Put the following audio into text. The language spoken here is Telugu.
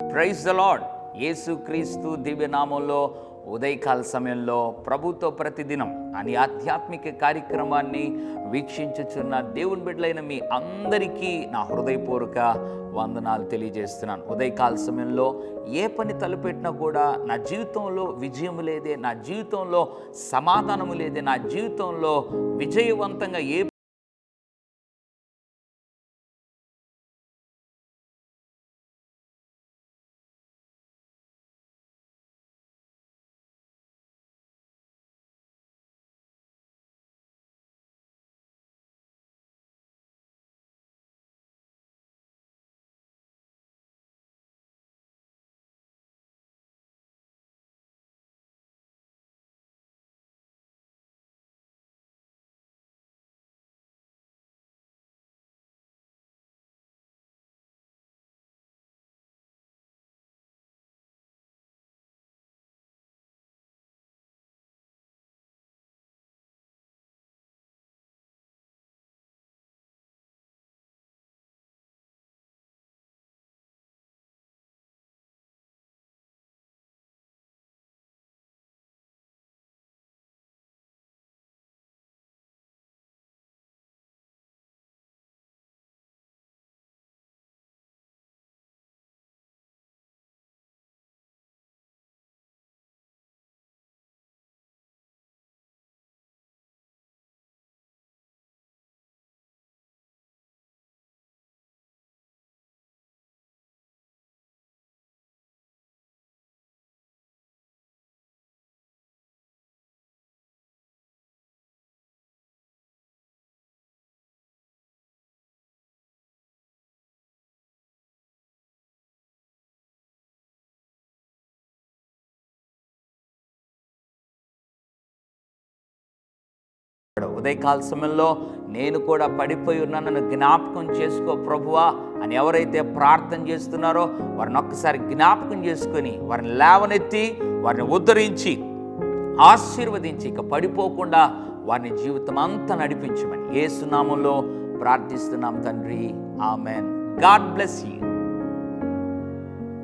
ప్రైజ్ ద లాడ్ యేసుక్రీస్తు దివ్యనామంలో ఉదయకాల సమయంలో ప్రభుతో ప్రతిదినం అని ఆధ్యాత్మిక కార్యక్రమాన్ని వీక్షించుచున్న దేవుని బిడ్డలైన మీ అందరికీ నా హృదయపూర్వక వందనాలు తెలియజేస్తున్నాను. ఉదయకాల సమయంలో ఏ పని తలపెట్టినా కూడా నా జీవితంలో విజయం లేదే నా జీవితంలో సమాధానము లేదే నా జీవితంలో విజయవంతంగా ఏ ఉదయకాల సమయంలో నేను కూడా పడిపోయి ఉన్నానని నన్ను జ్ఞాపకం చేసుకో ప్రభువా అని ఎవరైతే ప్రార్థన చేస్తున్నారో వారిని ఒక్కసారి జ్ఞాపకం చేసుకొని వారిని లేవనెత్తి వారిని ఉద్ధరించి ఆశీర్వదించి ఇక పడిపోకుండా వారిని జీవితం అంతా నడిపించమని ఏసునామంలో ప్రార్థిస్తున్నాం తండ్రి. ఆమెన్. God bless you.